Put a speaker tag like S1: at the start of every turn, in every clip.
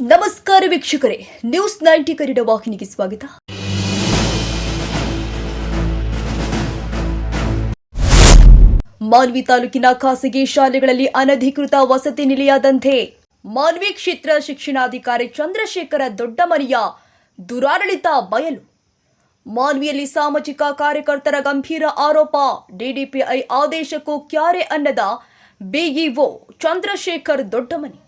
S1: ನಮಸ್ಕಾರ ವೀಕ್ಷಕರೇ, news ninety Kannada ವಾಹಿನಿಗೆ ಸ್ವಾಗತ. ಮಾನ್ವಿ ತಾಲೂಕಿನ ಖಾಸಗಿ ಶಾಲೆಗಳಲ್ಲಿ ಅನಧಿಕೃತ ವಸತಿ ನಿಲಯದಂತೆ ಮಾನ್ವಿ ಕ್ಷೇತ್ರ ಶಿಕ್ಷಣಾಧಿಕಾರಿ ಚಂದ್ರಶೇಖರ ದೊಡ್ಡಮನಿಯ ದುರಾಡಳಿತ ಬಯಲು. ಮಾನ್ವಿಯಲ್ಲಿ ಸಾಮಾಜಿಕ ಕಾರ್ಯಕರ್ತರ ಗಂಭೀರ ಆರೋಪ, ಡಿಡಿಪಿಐ ಆದೇಶಕ್ಕೂ ಕ್ಯಾರೆ ಅನ್ನದ ಬಿಇಒ ಚಂದ್ರಶೇಖರ್ ದೊಡ್ಡಮನಿ.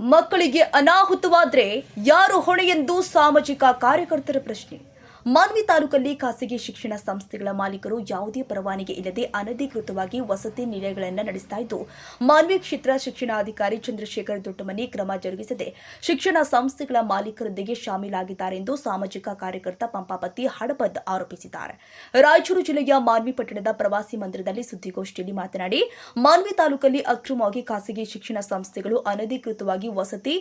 S1: ಮಕ್ಕಳಿಗೆ ಅನಾಹುತವಾದ್ರೆ ಯಾರು ಹೊಣೆ ಎಂದು ಸಾಮಾಜಿಕ ಕಾರ್ಯಕರ್ತರ ಪ್ರಶ್ನೆ. ಮಾನ್ವಿ ತಾಲೂಕಲ್ಲಿ ಖಾಸಗಿ ಶಿಕ್ಷಣ ಸಂಸ್ಥೆಗಳ ಮಾಲೀಕರು ಯಾವುದೇ ಪರವಾನಗಿ ಇಲ್ಲದೆ ಅನಧಿಕೃತವಾಗಿ ವಸತಿ ನಿಲಯಗಳನ್ನು ನಡೆಸ್ತಾ ಇದ್ದು, ಮಾನ್ವಿ ಕ್ಷೇತ್ರ ಶಿಕ್ಷಣಾಧಿಕಾರಿ ಚಂದ್ರಶೇಖರ್ ದೊಡ್ಡಮನಿ ಕ್ರಮ ಜರುಗಿಸದೆ ಶಿಕ್ಷಣ ಸಂಸ್ಥೆಗಳ ಮಾಲೀಕರೊಂದಿಗೆ ಶಾಮೀಲಾಗಿದ್ದಾರೆ ಎಂದು ಸಾಮಾಜಿಕ ಕಾರ್ಯಕರ್ತ ಪಂಪಾಪತಿ ಹಡಪದ್ ಆರೋಪಿಸಿದ್ದಾರೆ. ರಾಯಚೂರು ಜಿಲ್ಲೆಯ ಮಾನ್ವಿ ಪಟ್ಟಣದ ಪ್ರವಾಸಿ ಮಂದಿರದಲ್ಲಿ ಸುದ್ದಿಗೋಷ್ಠಿಯಲ್ಲಿ ಮಾತನಾಡಿ, ಮಾನ್ವಿ ತಾಲೂಕಲ್ಲಿ ಅಕ್ರಮವಾಗಿ ಖಾಸಗಿ ಶಿಕ್ಷಣ ಸಂಸ್ಥೆಗಳು ಅನಧಿಕೃತವಾಗಿ ವಸತಿ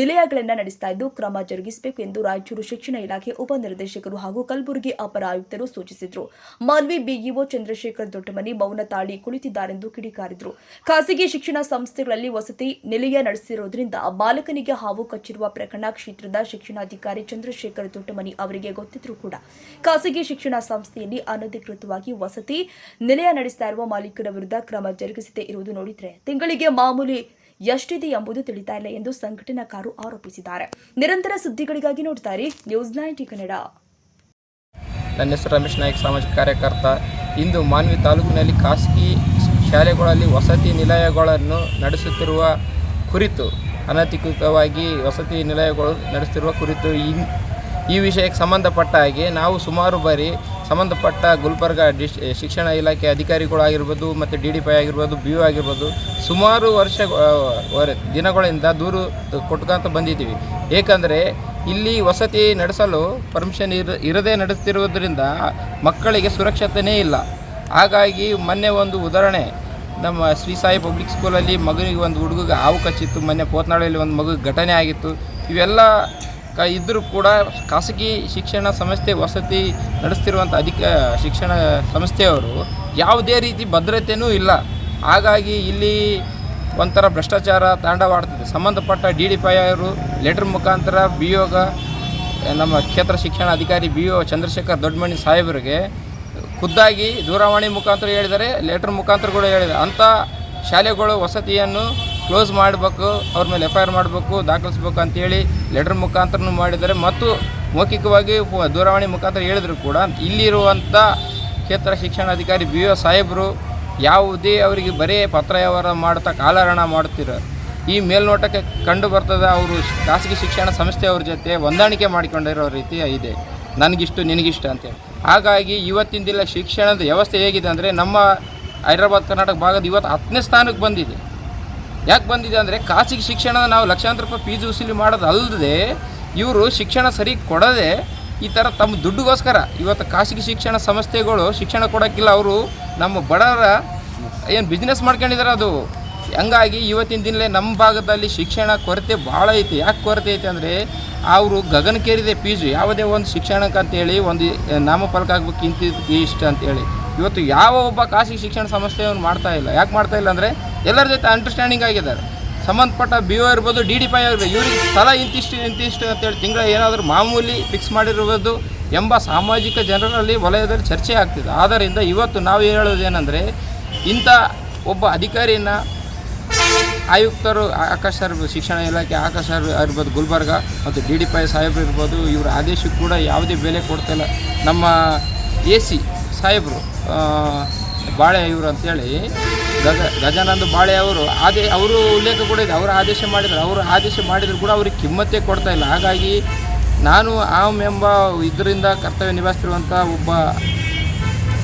S1: ನಿಲಯಗಳನ್ನು ನಡೆಸ್ತಾ ಇದ್ದು, ಕ್ರಮ ಜರುಗಿಸಬೇಕು ಎಂದು ರಾಯಚೂರು ಶಿಕ್ಷಣ ಇಲಾಖೆ ಉಪನಿರ್ದೇಶಕರು ಕಲಬುರಗಿ ಅಪರ ಆಯುಕ್ತರು ಸೂಚಿಸಿದರು. ಮಾನ್ವಿ ಬಿಇಒ ಚಂದ್ರಶೇಖರ್ ದೊಡ್ಡಮನಿ ಮೌನ ತಾಳಿ ಕುಳಿತಿದ್ದಾರೆಂದು ಕಿಡಿಕಾರಿದರು. ಖಾಸಗಿ ಶಿಕ್ಷಣ ಸಂಸ್ಥೆಗಳಲ್ಲಿ ವಸತಿ ನಿಲಯ ನಡೆಸಿರುವುದರಿಂದ ಬಾಲಕನಿಗೆ ಹಾವು ಕಚ್ಚಿರುವ ಪ್ರಕರಣ ಕ್ಷೇತ್ರದ ಶಿಕ್ಷಣಾಧಿಕಾರಿ ಚಂದ್ರಶೇಖರ್ ದೊಡ್ಡಮನಿ ಅವರಿಗೆ ಗೊತ್ತಿದ್ರು ಕೂಡ ಖಾಸಗಿ ಶಿಕ್ಷಣ ಸಂಸ್ಥೆಯಲ್ಲಿ ಅನಧಿಕೃತವಾಗಿ ವಸತಿ ನಿಲಯ ನಡೆಸ್ತಾ ಇರುವ ಮಾಲೀಕರ ವಿರುದ್ಧ ಕ್ರಮ ಜರುಗಿಸದೇ ಇರುವುದು ನೋಡಿದ್ರೆ ತಿಂಗಳಿಗೆ ಮಾಮೂಲಿ ಎಷ್ಟಿದೆ ಎಂಬುದು ತಿಳಿತಾ ಇಲ್ಲ ಎಂದು ಸಂಘಟನಾಕಾರರು ಆರೋಪಿಸಿದ್ದಾರೆ. ನಿರಂತರ ಸುದ್ದಿಗಳಿಗಾಗಿ ನೋಡ್ತಾರೆ ನ್ಯೂಸ್ ನೈಂಟಿ ಕನ್ನಡ.
S2: ನನ್ನ ಹೆಸರು ರಮೇಶ್ ನಾಯ್ಕ, ಸಾಮಾಜಿಕ ಕಾರ್ಯಕರ್ತ. ಇಂದು ಮಾನ್ವಿ ತಾಲೂಕಿನಲ್ಲಿ ಖಾಸಗಿ ಶಾಲೆಗಳಲ್ಲಿ ವಸತಿ ನಿಲಯಗಳನ್ನು ನಡೆಸುತ್ತಿರುವ ಕುರಿತು ಅನಧಿಕೃತವಾಗಿ ವಸತಿ ನಿಲಯಗಳು ನಡೆಸುತ್ತಿರುವ ಕುರಿತು ಈ ಈ ವಿಷಯಕ್ಕೆ ಸಂಬಂಧಪಟ್ಟ ಹಾಗೆ ನಾವು ಸುಮಾರು ಬಾರಿ ಸಂಬಂಧಪಟ್ಟ ಗುಲ್ಬರ್ಗ ಡಿಶ್ ಶಿಕ್ಷಣ ಇಲಾಖೆ ಅಧಿಕಾರಿಗಳಾಗಿರ್ಬೋದು ಮತ್ತು ಡಿ ಡಿ ಪಿ ಆಗಿರ್ಬೋದು, ಬಿ ಯು ಆಗಿರ್ಬೋದು, ಸುಮಾರು ವರ್ಷ ದಿನಗಳಿಂದ ದೂರು ಕೊಟ್ಕೊಂತ ಬಂದಿದ್ದೀವಿ. ಏಕೆಂದರೆ ಇಲ್ಲಿ ವಸತಿ ನಡೆಸಲು ಪರ್ಮಿಷನ್ ಇರ ಇರದೇ ನಡೆಸ್ತಿರುವುದರಿಂದ ಮಕ್ಕಳಿಗೆ ಸುರಕ್ಷತೆಯೇ ಇಲ್ಲ. ಹಾಗಾಗಿ ಮೊನ್ನೆ ಒಂದು ಉದಾಹರಣೆ, ನಮ್ಮ ಶ್ರೀ ಸಾಯಿ ಪಬ್ಲಿಕ್ ಸ್ಕೂಲಲ್ಲಿ ಮಗುವಿಗೆ ಒಂದು ಹುಡುಗಿಗೆ ಹಾವು ಕಚ್ಚಿತ್ತು, ಮೊನ್ನೆ ಪೋತ್ನಾಳಲ್ಲಿ ಒಂದು ಮಗು ಘಟನೆ ಆಗಿತ್ತು. ಇವೆಲ್ಲ ಕ ಇದ್ದರೂ ಕೂಡ ಖಾಸಗಿ ಶಿಕ್ಷಣ ಸಂಸ್ಥೆ ವಸತಿ ನಡೆಸ್ತಿರುವಂಥ ಅಧಿಕ ಶಿಕ್ಷಣ ಸಂಸ್ಥೆಯವರು ಯಾವುದೇ ರೀತಿ ಭದ್ರತೆಯೂ ಇಲ್ಲ. ಹಾಗಾಗಿ ಇಲ್ಲಿ ಒಂಥರ ಭ್ರಷ್ಟಾಚಾರ ತಾಂಡವಾಡ್ತಿದೆ. ಸಂಬಂಧಪಟ್ಟ ಡಿ ಡಿ ಪೈ ಅವರು ಲೆಟರ್ ಮುಖಾಂತರ ಬಿ ಯೋಗ ನಮ್ಮ ಕ್ಷೇತ್ರ ಶಿಕ್ಷಣ ಅಧಿಕಾರಿ ಬಿ ಒ ಚಂದ್ರಶೇಖರ್ ದೊಡ್ಡಮಣಿ ಸಾಹೇಬರಿಗೆ ಖುದ್ದಾಗಿ ದೂರವಾಣಿ ಮುಖಾಂತರ ಹೇಳಿದರೆ, ಲೆಟರ್ ಮುಖಾಂತರ ಕೂಡ ಹೇಳಿದ್ದಾರೆ ಅಂಥ ಶಾಲೆಗಳು ವಸತಿಯನ್ನು ಕ್ಲೋಸ್ ಮಾಡಬೇಕು, ಅವ್ರ ಮೇಲೆ ಎಫ್ ಐ ಆರ್ ಮಾಡಬೇಕು, ದಾಖಲಿಸ್ಬೇಕು ಅಂತೇಳಿ ಲೆಟರ್ ಮುಖಾಂತರನೂ ಮಾಡಿದ್ದಾರೆ. ಮತ್ತು ಮೌಖಿಕವಾಗಿ ದೂರವಾಣಿ ಮುಖಾಂತರ ಹೇಳಿದ್ರು ಕೂಡ, ಇಲ್ಲಿರುವಂಥ ಕ್ಷೇತ್ರ ಶಿಕ್ಷಣಾಧಿಕಾರಿ ಬಿ ಒ ಸಾಹೇಬರು ಯಾವುದೇ ಅವರಿಗೆ ಬರೀ ಪತ್ರ ವ್ಯವಹಾರ ಮಾಡ್ತಾ ಕಾಲಹರಣ ಮಾಡುತ್ತಿರೋ ಈ ಮೇಲ್ನೋಟಕ್ಕೆ ಕಂಡು ಬರ್ತದೆ, ಅವರು ಖಾಸಗಿ ಶಿಕ್ಷಣ ಸಂಸ್ಥೆಯವ್ರ ಜೊತೆ ಹೊಂದಾಣಿಕೆ ಮಾಡಿಕೊಂಡಿರೋ ರೀತಿ ಇದೆ. ನನಗಿಷ್ಟು, ನಿನಗಿಷ್ಟು ಅಂತೇಳಿ ಹಾಗಾಗಿ ಇವತ್ತಿನ ಶಿಕ್ಷಣದ ವ್ಯವಸ್ಥೆ ಹೇಗಿದೆ ಅಂದರೆ ನಮ್ಮ ಹೈದರಾಬಾದ್, ಕರ್ನಾಟಕ ಭಾಗದ ಇವತ್ತು ಹತ್ತನೇ ಸ್ಥಾನಕ್ಕೆ ಬಂದಿದೆ. ಯಾಕೆ ಬಂದಿದೆ ಅಂದರೆ ಖಾಸಗಿ ಶಿಕ್ಷಣ ನಾವು ಲಕ್ಷಾಂತರ ರೂಪಾಯಿ ಫೀಸ್ ವಸೂಲಿ ಮಾಡೋದು ಇವರು ಶಿಕ್ಷಣ ಸರಿ ಕೊಡದೆ ಈ ಥರ ತಮ್ಮ ದುಡ್ಡುಗೋಸ್ಕರ ಇವತ್ತು ಖಾಸಗಿ ಶಿಕ್ಷಣ ಸಂಸ್ಥೆಗಳು ಶಿಕ್ಷಣ ಕೊಡೋಕ್ಕಿಲ್ಲ, ಅವರು ನಮ್ಮ ಬಡವರ ಏನು ಬಿಸ್ನೆಸ್ ಮಾಡ್ಕೊಂಡಿದ್ದಾರೆ ಅದು. ಹಂಗಾಗಿ ಇವತ್ತಿನ ದಿನಲೇ ನಮ್ಮ ಭಾಗದಲ್ಲಿ ಶಿಕ್ಷಣ ಕೊರತೆ ಭಾಳ ಐತೆ. ಯಾಕೆ ಕೊರತೆ ಐತೆ ಅಂದರೆ ಅವರು ಗಗನಕ್ಕೇರಿದೆ ಫೀಸು ಯಾವುದೇ ಒಂದು ಶಿಕ್ಷಣಕ್ಕೆ ಅಂತೇಳಿ ಒಂದು ನಾಮಫಲಕ ಆಗ್ಬೇಕು ಇಷ್ಟ ಅಂತೇಳಿ. ಇವತ್ತು ಯಾವ ಒಬ್ಬ ಖಾಸಗಿ ಶಿಕ್ಷಣ ಸಂಸ್ಥೆಯನ್ನು ಮಾಡ್ತಾ ಇಲ್ಲ. ಯಾಕೆ ಮಾಡ್ತಾ ಇಲ್ಲ ಅಂದರೆ ಎಲ್ಲರ ಜೊತೆ ಅಂಡರ್ಸ್ಟ್ಯಾಂಡಿಂಗ್ ಆಗಿದ್ದಾರೆ. ಸಂಬಂಧಪಟ್ಟ ಬಿ ಒ ಇರ್ಬೋದು ಡಿ ಡಿ ಪೈ ಇರ್ಬೋದು ಇವರಿಗೆ ಸ್ಥಳ ಇಂತಿಷ್ಟು ಇಂತಿಷ್ಟು ಅಂತೇಳಿ ತಿಂಗಳ ಏನಾದರೂ ಮಾಮೂಲಿ ಫಿಕ್ಸ್ ಮಾಡಿರ್ಬೋದು ಎಂಬ ಸಾಮಾಜಿಕ ಜನರಲ್ಲಿ ವಲಯದಲ್ಲಿ ಚರ್ಚೆ ಆಗ್ತಿದೆ. ಆದ್ದರಿಂದ ಇವತ್ತು ನಾವು ಹೇಳೋದೇನೆಂದರೆ ಇಂಥ ಒಬ್ಬ ಅಧಿಕಾರಿನ ಆಯುಕ್ತರು ಆಕಾಶ್ ಶಿಕ್ಷಣ ಇಲಾಖೆ, ಆಕಾಶ ಇರ್ಬೋದು, ಗುಲ್ಬರ್ಗ ಮತ್ತು ಡಿ ಡಿ ಪೈ ಸಾಹೇಬ್ರು ಇರ್ಬೋದು, ಇವರ ಆದೇಶಕ್ಕೆ ಕೂಡ ಯಾವುದೇ ಬೆಲೆ ಕೊಡ್ತಾಯಿಲ್ಲ ನಮ್ಮ ಎ ಸಿ ಸಾಹೇಬರು ಬಾಳೆ ಇವರು ಅಂತೇಳಿ ಗಜ ಗಜಾನಂದ ಬಾಳೆ ಅವರು ಆದೇ ಅವರು ಉಲ್ಲೇಖ ಕೂಡ ಇದೆ ಅವರು ಆದೇಶ ಮಾಡಿದರು ಅವರು ಆದೇಶ ಮಾಡಿದ್ರು ಕೂಡ ಅವ್ರಿಗೆ ಕಿಮ್ಮತ್ತೆ ಕೊಡ್ತಾ ಇಲ್ಲ. ಹಾಗಾಗಿ ನಾನು ಆಮ್ ಎಂಬ ಇದರಿಂದ ಕರ್ತವ್ಯ ನಿಭಾಯಿಸ್ತಿರುವಂಥ ಒಬ್ಬ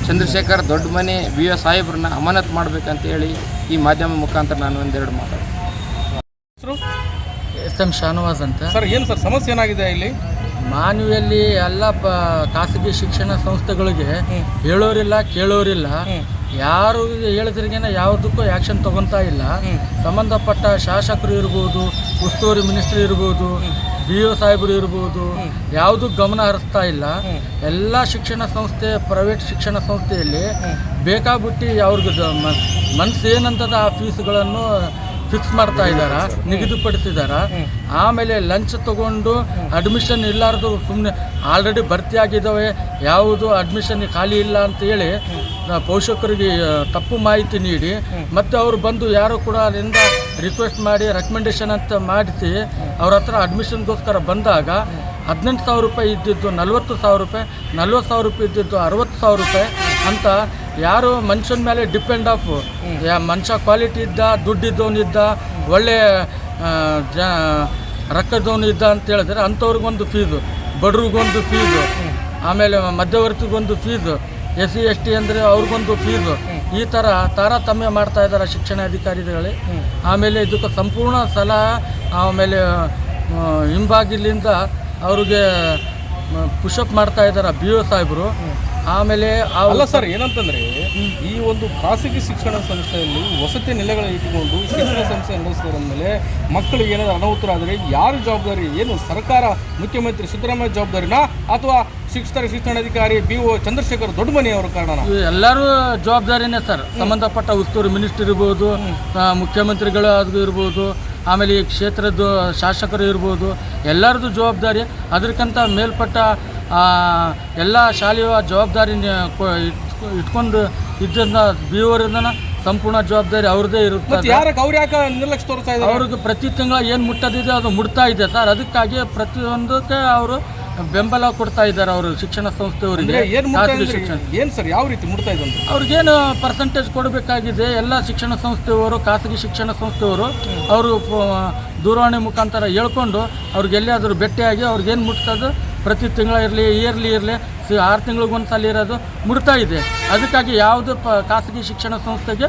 S2: ಚಂದ್ರಶೇಖರ್ ದೊಡ್ಡ ಮನೆ ಬಿ ಎ ಸಾಹೇಬ್ರನ್ನ ಅಮಾನತ್ ಮಾಡಬೇಕಂತೇಳಿ ಈ ಮಾಧ್ಯಮ ಮುಖಾಂತರ ನಾನು ಒಂದೆರಡು ಮಾತಾಡ್ತೀನಿ.
S3: ಎಸ್ ಎಂ ಶಾನವಾಸ್ ಅಂತ.
S4: ಸರ್ ಏನು ಸರ್ ಸಮಸ್ಯೆ ಏನಾಗಿದೆ ಇಲ್ಲಿ?
S3: ಮಾನವಿಯಲ್ಲಿ ಎಲ್ಲ ಪ ಖಾಸಗಿ ಶಿಕ್ಷಣ ಸಂಸ್ಥೆಗಳಿಗೆ ಹೇಳೋರಿಲ್ಲ ಕೇಳೋರಿಲ್ಲ. ಯಾರು ಹೇಳಿದ್ರಿಗೇನ ಯಾವುದಕ್ಕೂ ಆ್ಯಕ್ಷನ್ ತಗೊತಾ ಇಲ್ಲ. ಸಂಬಂಧಪಟ್ಟ ಶಾಸಕರು ಇರ್ಬೋದು ಉಸ್ತುವಾರಿ ಮಿನಿಸ್ಟರ್ ಇರ್ಬೋದು ಬಿ ಒ ಸಾಹೇಬರು ಇರ್ಬೋದು ಯಾವುದಕ್ಕೂ ಗಮನ ಹರಿಸ್ತಾ ಇಲ್ಲ. ಎಲ್ಲ ಶಿಕ್ಷಣ ಸಂಸ್ಥೆ ಪ್ರೈವೇಟ್ ಶಿಕ್ಷಣ ಸಂಸ್ಥೆಯಲ್ಲಿ ಬೇಕಾಬಿಟ್ಟು ಅವ್ರಿಗೆ ಮನಸ್ಸೇನಂತದ ಮ- ಮನ್ಸು ಏನಂತದ ಆ ಫೀಸ್ಗಳನ್ನು ಫಿಕ್ಸ್ ಮಾಡ್ತಾ ಇದ್ದಾರ? ನಿಗದಿಪಡಿಸಿದಾರ ಆಮೇಲೆ ಲಂಚ್ ತಗೊಂಡು ಅಡ್ಮಿಷನ್ ಇಲ್ಲಾರ್ದು ಸುಮ್ಮನೆ ಆಲ್ರೆಡಿ ಭರ್ತಿ ಆಗಿದ್ದಾವೆ ಯಾವುದು ಅಡ್ಮಿಷನ್ ಖಾಲಿ ಇಲ್ಲ ಅಂತ ಹೇಳಿ ಪೋಷಕರಿಗೆ ತಪ್ಪು ಮಾಹಿತಿ ನೀಡಿ ಮತ್ತೆ ಅವರು ಬಂದು ಯಾರು ಕೂಡ ಅದರಿಂದ ರಿಕ್ವೆಸ್ಟ್ ಮಾಡಿ ರೆಕಮೆಂಡೇಶನ್ ಅಂತ ಮಾಡಿಸಿ ಅವ್ರ ಹತ್ರ ಅಡ್ಮಿಷನ್ಗೋಸ್ಕರ ಬಂದಾಗ ಹದಿನೆಂಟು ಸಾವಿರ ರೂಪಾಯಿ ಇದ್ದಿದ್ದು ನಲ್ವತ್ತು ಸಾವಿರ ರೂಪಾಯಿ ನಲ್ವತ್ತು ಸಾವಿರ ರೂಪಾಯಿ ಇದ್ದಿದ್ದು ಅರವತ್ತು ಸಾವಿರ ರೂಪಾಯಿ ಅಂತ ಯಾರು ಮನುಷ್ಯನ ಮೇಲೆ ಡಿಪೆಂಡ್ ಆಫ್ ಮನುಷ್ಯ ಕ್ವಾಲಿಟಿ ಇದ್ದ ದುಡ್ಡಿದ್ದವನಿದ್ದ ಒಳ್ಳೆ ಜ ರೊಕ್ಕದವನು ಇದ್ದ ಅಂತ ಹೇಳಿದ್ರೆ ಅಂಥವ್ರಿಗೊಂದು ಫೀಸು ಬಡ್ರಿಗೊಂದು ಫೀಸು ಆಮೇಲೆ ಮಧ್ಯವರ್ತಿಗೊಂದು fees S C, S T ಅಂದರೆ ಅವ್ರಿಗೊಂದು ಫೀಸು ಈ ಥರ ತಾರತಮ್ಯ ಮಾಡ್ತಾ ಇದ್ದಾರೆ ಶಿಕ್ಷಣಾಧಿಕಾರಿಗಳೇ ಆಮೇಲೆ ಇದಕ್ಕೆ ಸಂಪೂರ್ಣ ಸಲ ಆಮೇಲೆ ಹಿಂಬಾಗಿಲಿಂದ ಅವ್ರಿಗೆ ಪುಷಪ್ ಮಾಡ್ತಾ ಇದ್ದಾರೆ ಬಿ ಒ ಸಾಹೇಬರು. ಆಮೇಲೆ
S4: ಅಲ್ಲ ಸರ್ ಏನಂತಂದ್ರೆ ಈ ಒಂದು ಖಾಸಗಿ ಶಿಕ್ಷಣ ಸಂಸ್ಥೆಯಲ್ಲಿ ವಸತಿ ನೆಲೆಗಳ ಇಟ್ಟುಕೊಂಡು ಶಿಕ್ಷಣ ಸಂಸ್ಥೆ ನಡೆಸಿದ್ರ ಮೇಲೆ ಮಕ್ಕಳಿಗೆ ಏನಾದ್ರು ಅನಾಹುತರ ಆದರೆ ಯಾರು ಜವಾಬ್ದಾರಿ? ಏನು ಸರ್ಕಾರ ಮುಖ್ಯಮಂತ್ರಿ ಸಿದ್ದರಾಮಯ್ಯ ಜವಾಬ್ದಾರಿನಾ ಅಥವಾ ಶಿಕ್ಷಕರ ಶಿಕ್ಷಣಾಧಿಕಾರಿ ಬಿ ಓ ಚಂದ್ರಶೇಖರ್ ದೊಡ್ಡಮನಿ ಅವರ
S3: ಕಾರಣ ಎಲ್ಲರೂ ಜವಾಬ್ದಾರಿನೇ ಸರ್. ಸಂಬಂಧಪಟ್ಟ ಉಸ್ತುವಾರಿ ಮಿನಿಸ್ಟರ್ ಇರ್ಬೋದು ಮುಖ್ಯಮಂತ್ರಿಗಳು ಅದು ಇರ್ಬೋದು ಆಮೇಲೆ ಈ ಕ್ಷೇತ್ರದ ಶಾಸಕರು ಇರ್ಬೋದು ಎಲ್ಲರದ್ದು ಜವಾಬ್ದಾರಿ. ಅದಕ್ಕಿಂತ ಮೇಲ್ಪಟ್ಟ ಎಲ್ಲ ಶಾಲೆಯ ಜವಾಬ್ದಾರಿ ಇಟ್ಕೊಂಡು ಇದ್ದ ಬಿ ಸಂಪೂರ್ಣ ಜವಾಬ್ದಾರಿ ಅವ್ರದ್ದೇ ಇರುತ್ತೆ
S4: ಯಾರಕ್ಕೆ ಅವ್ರು ಯಾಕೆ ನಿರ್ಲಕ್ಷ್ಯ ತೋರಿಸ್ತಾ ಇದ್ದಾರೆ?
S3: ಅವ್ರಿಗೆ ಪ್ರತಿ ತಿಂಗಳ ಏನು ಮುಟ್ಟದಿದೆ ಅದು ಮುಟ್ತಾ ಇದೆ ಸರ್. ಅದಕ್ಕಾಗಿ ಪ್ರತಿಯೊಂದಕ್ಕೆ ಅವರು ಬೆಂಬಲ ಕೊಡ್ತಾ ಇದ್ದಾರೆ ಅವರು ಶಿಕ್ಷಣ ಸಂಸ್ಥೆಯವರಿಗೆ.
S4: ಏನ್ ಸರ್ ಯಾವ ರೀತಿ ಮುಟ್ತಾ
S3: ಅವ್ರಿಗೇನು ಪರ್ಸೆಂಟೇಜ್ ಕೊಡಬೇಕಾಗಿದೆ? ಎಲ್ಲ ಶಿಕ್ಷಣ ಸಂಸ್ಥೆಯವರು ಖಾಸಗಿ ಶಿಕ್ಷಣ ಸಂಸ್ಥೆಯವರು ಅವರು ದೂರವಾಣಿ ಮುಖಾಂತರ ಹೇಳ್ಕೊಂಡು ಅವ್ರಿಗೆ ಎಲ್ಲಿಯಾದರೂ ಭೇಟಿಯಾಗಿ ಅವ್ರಿಗೇನು ಮುಟ್ಸೋದು ಪ್ರತಿ ತಿಂಗಳ ಇರಲಿ ಇಯರ್ಲಿ ಇರಲಿ ಆರು ತಿಂಗಳಿಗೊಂದು ಸಲ ಇರೋದು ಮುಡ್ತಾ ಇದೆ. ಅದಕ್ಕಾಗಿ ಯಾವುದು ಪ ಖಾಸಗಿ ಶಿಕ್ಷಣ ಸಂಸ್ಥೆಗೆ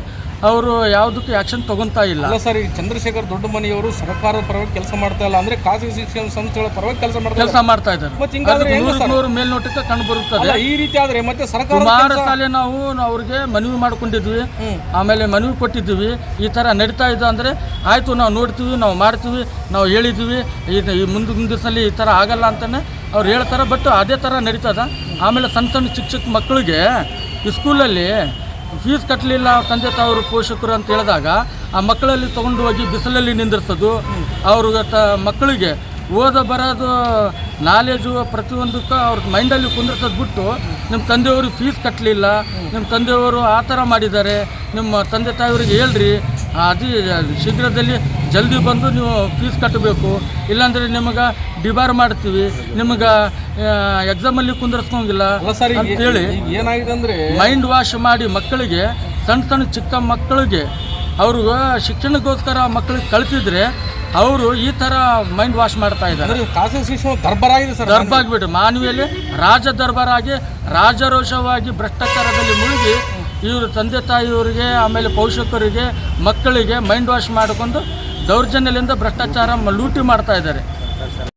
S3: ಅವರು ಯಾವುದಕ್ಕೆ ಆ್ಯಕ್ಷನ್ ತಗೊತಾ ಇಲ್ಲ.
S4: ಅಲ್ಲ ಸರ್ ಈ ಚಂದ್ರಶೇಖರ್ ದೊಡ್ಡ ಮನೆಯವರು ಸರ್ಕಾರದ ಪರವಾಗಿ ಕೆಲಸ ಮಾಡ್ತಾ ಇಲ್ಲ ಅಂದ್ರೆ ಖಾಸಗಿ ಶಿಕ್ಷಣ ಸಂಸ್ಥೆಗಳ ಪರವಾಗಿ ಕೆಲಸ ಮಾಡ್ತಾ
S3: ಕೆಲಸ ಮಾಡ್ತಾ ಇದ್ದಾರೆ.
S4: ಮತ್ತೆ?
S3: ನೂರು ಮೇಲ್ನೋಟಕ್ಕೆ ಕಂಡು ಬರುತ್ತದೆ.
S4: ಈ ರೀತಿ ಆದರೆ ಮತ್ತೆ ಸರ್ಕಾರ
S3: ಸುಮಾರು ಸಾಲ ನಾವು ಅವ್ರಿಗೆ ಮನವಿ ಮಾಡ್ಕೊಂಡಿದ್ವಿ. ಆಮೇಲೆ ಮನವಿ ಕೊಟ್ಟಿದ್ದೀವಿ ಈ ಥರ ನಡೀತಾ ಇದೆ ಅಂದರೆ ಆಯಿತು ನಾವು ನೋಡ್ತೀವಿ ನಾವು ಮಾಡ್ತೀವಿ ನಾವು ಹೇಳಿದ್ವಿ. ಇದು ಈ ಮುಂದಿನ ದಿವಸದಲ್ಲಿ ಈ ಥರ ಆಗಲ್ಲ ಅಂತಲೇ ಅವ್ರು ಹೇಳ್ತಾರೆ ಬಟ್ ಅದೇ ಥರ ನಡೀತದ. ಆಮೇಲೆ ಸಣ್ಣ ಸಣ್ಣ ಚಿಕ್ಕ ಚಿಕ್ಕ ಮಕ್ಕಳಿಗೆ ಸ್ಕೂಲಲ್ಲಿ ಫೀಸ್ ಕಟ್ಟಲಿಲ್ಲ ತಂದೆ ತಾವರು ಪೋಷಕರು ಅಂತ ಹೇಳಿದಾಗ ಆ ಮಕ್ಕಳಲ್ಲಿ ತೊಗೊಂಡು ಹೋಗಿ ಬಿಸಿಲಲ್ಲಿ ನಿಂದಿರ್ಸೋದು ಅವ್ರಿಗೆ ತ ಮಕ್ಕಳಿಗೆ ಓದ ಬರೋದು ನಾಲೆಜು ಪ್ರತಿಯೊಂದಕ್ಕೂ ಅವ್ರ ಮೈಂಡಲ್ಲಿ ಕುಂದಿರ್ಸೋದು ಬಿಟ್ಟು ನಿಮ್ಮ ತಂದೆಯವರು ಫೀಸ್ ಕಟ್ಟಲಿಲ್ಲ ನಿಮ್ಮ ತಂದೆಯವರು ಆ ಥರ ಮಾಡಿದ್ದಾರೆ, ನಿಮ್ಮ ತಂದೆ ತಾಯಿಯವ್ರಿಗೆ ಹೇಳ್ರಿ ಅದು ಶೀಘ್ರದಲ್ಲಿ ಜಲ್ದಿ ಬಂದು ನೀವು ಫೀಸ್ ಕಟ್ಟಬೇಕು. ಇಲ್ಲಾಂದರೆ ನಿಮಗೆ ಡಿಬಾರ್ ಮಾಡ್ತೀವಿ. ನಿಮಗೆ ಎಕ್ಸಾಮಲ್ಲಿ ಕುಂದಿರ್ಸ್ಕೊಂಗಿಲ್ಲ ಅಂತೇಳಿ
S4: ಏನಾಗಿದೆ ಅಂದರೆ
S3: ಮೈಂಡ್ ವಾಶ್ ಮಾಡಿ ಮಕ್ಕಳಿಗೆ ಸಣ್ಣ ಸಣ್ಣ ಚಿಕ್ಕ ಮಕ್ಕಳಿಗೆ ಅವರು ಶಿಕ್ಷಣಕ್ಕೋಸ್ಕರ ಮಕ್ಕಳಿಗೆ ಕಳಿಸಿದ್ರೆ ಅವರು ಈ ಥರ ಮೈಂಡ್ ವಾಶ್ ಮಾಡ್ತಾ ಇದ್ದಾರೆ.
S4: ಖಾಸಗಿ ಶಿಕ್ಷಣ ದರ್ಬಾರ ಆಗಿದೆ ಸರ್
S3: ದರ್ಬಾಗ್ಬಿಟ್ಟು ಮಾನವಿಯಲ್ಲಿ ರಾಜ ದರ್ಬಾರಾಗಿ ರಾಜರೋಷವಾಗಿ ಭ್ರಷ್ಟಾಚಾರದಲ್ಲಿ ಮುಳುಗಿ ಇವರು ತಂದೆ ತಾಯಿಯವರಿಗೆ ಆಮೇಲೆ ಪೋಷಕರಿಗೆ ಮಕ್ಕಳಿಗೆ ಮೈಂಡ್ ವಾಶ್ ಮಾಡಿಕೊಂಡು ದೌರ್ಜನ್ಯದಿಂದ ಭ್ರಷ್ಟಾಚಾರ ಲೂಟಿ ಮಾಡ್ತಾ ಇದ್ದಾರೆ.